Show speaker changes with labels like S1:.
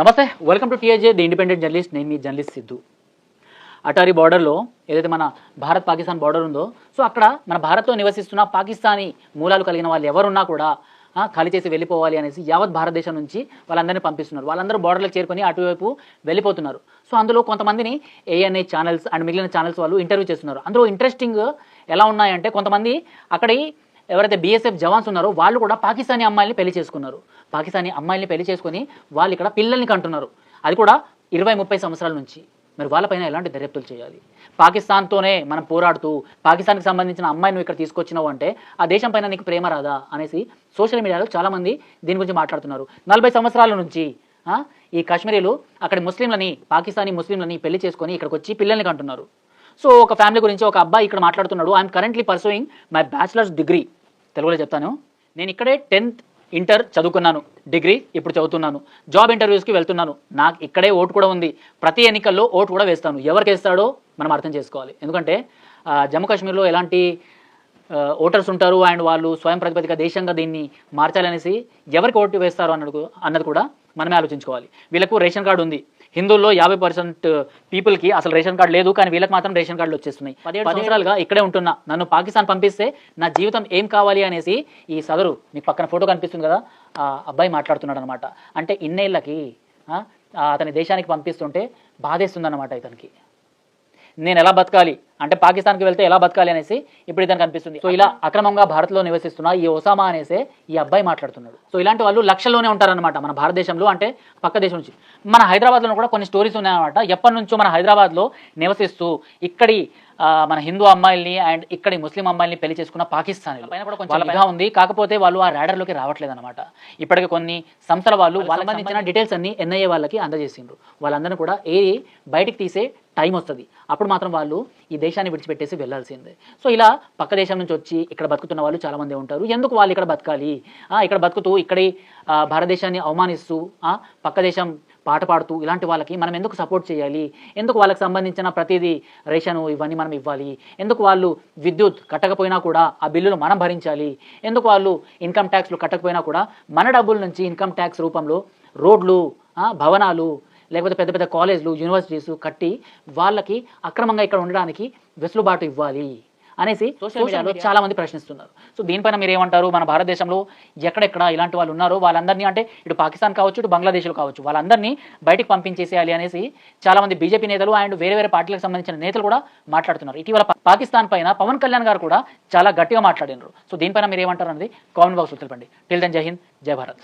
S1: నమస్తే welcome to TAJ the independent journalist నేను మీ జర్నలిస్ట్ సిద్ధు. అటారీ బార్డర్లో ఏదైతే మన భారత్ పాకిస్తాన్ బార్డర్ ఉందో సో అక్కడ మన భారత్లో నివసిస్తున్న పాకిస్తానీ మూలాలు కలిగిన వాళ్ళు ఎవరున్నా కూడా ఖాళీ చేసి వెళ్ళిపోవాలి అనేసి యావత్ భారతదేశం నుంచి వాళ్ళందరినీ పంపిస్తున్నారు. వాళ్ళందరూ బార్డర్లకు చేరుకొని అటువైపు వెళ్ళిపోతున్నారు. సో అందులో కొంతమందిని ఏఎన్ఐ ఛానల్స్ అండ్ మిగిలిన ఛానల్స్ వాళ్ళు ఇంటర్వ్యూ చేస్తున్నారు. అందులో ఇంట్రెస్టింగ్ ఎలా ఉన్నాయంటే కొంతమంది అక్కడి ఎవరైతే బీఎస్ఎఫ్ జవాన్స్ ఉన్నారో వాళ్ళు కూడా పాకిస్తానీ అమ్మాయిల్ని పెళ్ళి చేసుకున్నారు. పాకిస్తానీ అమ్మాయిల్ని పెళ్ళి చేసుకుని వాళ్ళు ఇక్కడ పిల్లల్ని కంటున్నారు. అది కూడా ఇరవై ముప్పై సంవత్సరాల నుంచి. మరి వాళ్ళపైన ఎలాంటి దర్యాప్తులు చేయాలి? పాకిస్తాన్తోనే మనం పోరాడుతూ పాకిస్తాన్కి సంబంధించిన అమ్మాయి నువ్వు ఇక్కడ తీసుకొచ్చినావు అంటే ఆ దేశం పైన నీకు ప్రేమ రాదా అనేసి సోషల్ మీడియాలో చాలామంది దీని గురించి మాట్లాడుతున్నారు. నలభై సంవత్సరాల నుంచి ఈ కాశ్మీరీలు అక్కడ ముస్లింలని పాకిస్తానీ ముస్లింలని పెళ్ళి చేసుకొని ఇక్కడికి వచ్చి పిల్లల్ని కంటున్నారు. సో ఒక ఫ్యామిలీ గురించి ఒక అబ్బాయి ఇక్కడ మాట్లాడుతున్నాడు. I'm currently pursuing my bachelor's degree తెలుగులో చెప్తాను. నేను ఇక్కడే టెన్త్ ఇంటర్ చదువుకున్నాను. డిగ్రీ ఇప్పుడు చదువుతున్నాను. జాబ్ ఇంటర్వ్యూస్కి వెళ్తున్నాను. నాకు ఇక్కడే ఓటు కూడా ఉంది. ప్రతి ఎన్నికల్లో ఓటు కూడా వేస్తాను. ఎవరికి వేస్తాడో మనం అర్థం చేసుకోవాలి. ఎందుకంటే జమ్మూ కాశ్మీర్లో ఎలాంటి ఓటర్స్ ఉంటారు అండ్ వాళ్ళు స్వయం ప్రతిపదిక దేశంగా దీన్ని మార్చాలనేసి ఎవరికి ఓటు వేస్తారు అన్నది అన్నది కూడా మనమే ఆలోచించుకోవాలి. వీళ్ళకు రేషన్ కార్డు ఉంది. హిందువుల్లో యాభై పర్సెంట్ పీపుల్కి అసలు రేషన్ కార్డు లేదు కానీ వీళ్ళకి మాత్రం రేషన్ కార్డులు వచ్చేస్తున్నాయి. పదిహేడు సంవత్సరాలుగా ఇక్కడే ఉంటున్నా. నన్ను పాకిస్తాన్ పంపిస్తే నా జీవితం ఏం కావాలి అనేసి ఈ సదరు మీకు పక్కన ఫోటో కనిపిస్తుంది కదా ఆ అబ్బాయి మాట్లాడుతున్నాడు అనమాట అంటే ఇన్నేళ్ళకి అతని దేశానికి పంపిస్తుంటే బాధేస్తుంది అనమాట ఇతనికి. నేను ఎలా బతకాలి? అంటే పాకిస్తాన్కి వెళ్తే ఎలా బతకాలి అనేసి ఇప్పుడు ఇతనికి అనిపిస్తుంది. సో ఇలా అక్రమంగా భారత్లో నివసిస్తున్న ఈ ఒసామా అనేసే ఈ అబ్బాయి మాట్లాడుతున్నాడు. సో ఇలాంటి వాళ్ళు లక్షల్లోనే ఉంటారనమాట మన భారతదేశంలో. అంటే పక్క దేశం నుంచి మన హైదరాబాద్లో కూడా కొన్ని స్టోరీస్ ఉన్నాయన్నమాట. ఎప్పటి నుంచో మన హైదరాబాద్లో నివసిస్తూ ఇక్కడి మన హిందూ అమ్మాయిల్ని అండ్ ఇక్కడి ముస్లిం అమ్మాయిల్ని పెళ్ళి చేసుకున్న పాకిస్తాన్ పైన కూడా కొంచెం ఉంది. కాకపోతే వాళ్ళు ఆ రాడర్లోకి రావట్లేదు అనమాట ఇప్పటికి కొన్ని సంస్థల వాళ్ళు వాళ్ళకి సంబంధించిన డీటెయిల్స్ అన్ని ఎన్ఐఏ వాళ్ళకి అందజేసిండ్రు. వాళ్ళందరినీ కూడా ఏ బయటికి తీసే టైం వస్తుంది. అప్పుడు మాత్రం వాళ్ళు ఈ దేశాన్ని విడిచిపెట్టేసి వెళ్ళాల్సిందే సో ఇలా పక్క దేశం నుంచి వచ్చి ఇక్కడ బతుకుతున్న వాళ్ళు చాలా మంది ఉంటారు. ఎందుకు వాళ్ళు ఇక్కడ బతకాలి? ఆ, ఇక్కడ బతుకుతూ ఇక్కడి భారతదేశాన్ని అవమానిస్తూ పక్క దేశం పాట పాడుతూ ఇలాంటి వాళ్ళకి మనం ఎందుకు సపోర్ట్ చేయాలి? ఎందుకు వాళ్ళకి సంబంధించిన ప్రతిదీ రేషను ఇవన్నీ మనం ఇవ్వాలి? ఎందుకు వాళ్ళు విద్యుత్ కట్టకపోయినా కూడా ఆ బిల్లులు మనం భరించాలి? ఎందుకు వాళ్ళు ఇన్కమ్ ట్యాక్స్లు కట్టకపోయినా కూడా మన డబ్బుల నుంచి ఇన్కమ్ ట్యాక్స్ రూపంలో రోడ్లు భవనాలు లేకపోతే పెద్ద పెద్ద కాలేజ్లు యూనివర్సిటీస్ కట్టి వాళ్ళకి అక్రమంగా ఇక్కడ ఉండడానికి వెసులుబాటు ఇవ్వాలి. అనేసి సోషల్ మీడియాలో చాలా మంది ప్రశ్నిస్తున్నారు. సో దీనిపైన మీరు ఏమంటారు మన భారతదేశంలో ఎక్కడెక్కడ ఇలాంటి వాళ్ళు ఉన్నారో వాళ్ళందరినీ అంటే ఇటు పాకిస్తాన్ కావచ్చు ఇటు బంగ్లాదేశ్లో కావచ్చు వాళ్ళందరినీ బయటికి పంపించేసేయాలి అనేసి చాలా మంది బీజేపీ నేతలు అండ్ వేరే వేరే పార్టీలకు సంబంధించిన నేతలు కూడా మాట్లాడుతున్నారు. ఇటీవల పాకిస్తాన్ పైన పవన్ కళ్యాణ్ గారు కూడా చాలా గట్టిగా మాట్లాడినారు. సో దీనిపైన మీరు ఏమంటారు అనేది కామెంట్ బాక్స్లో తెలపండి. టిల్ దెన్ జై హింద్ జై భారత్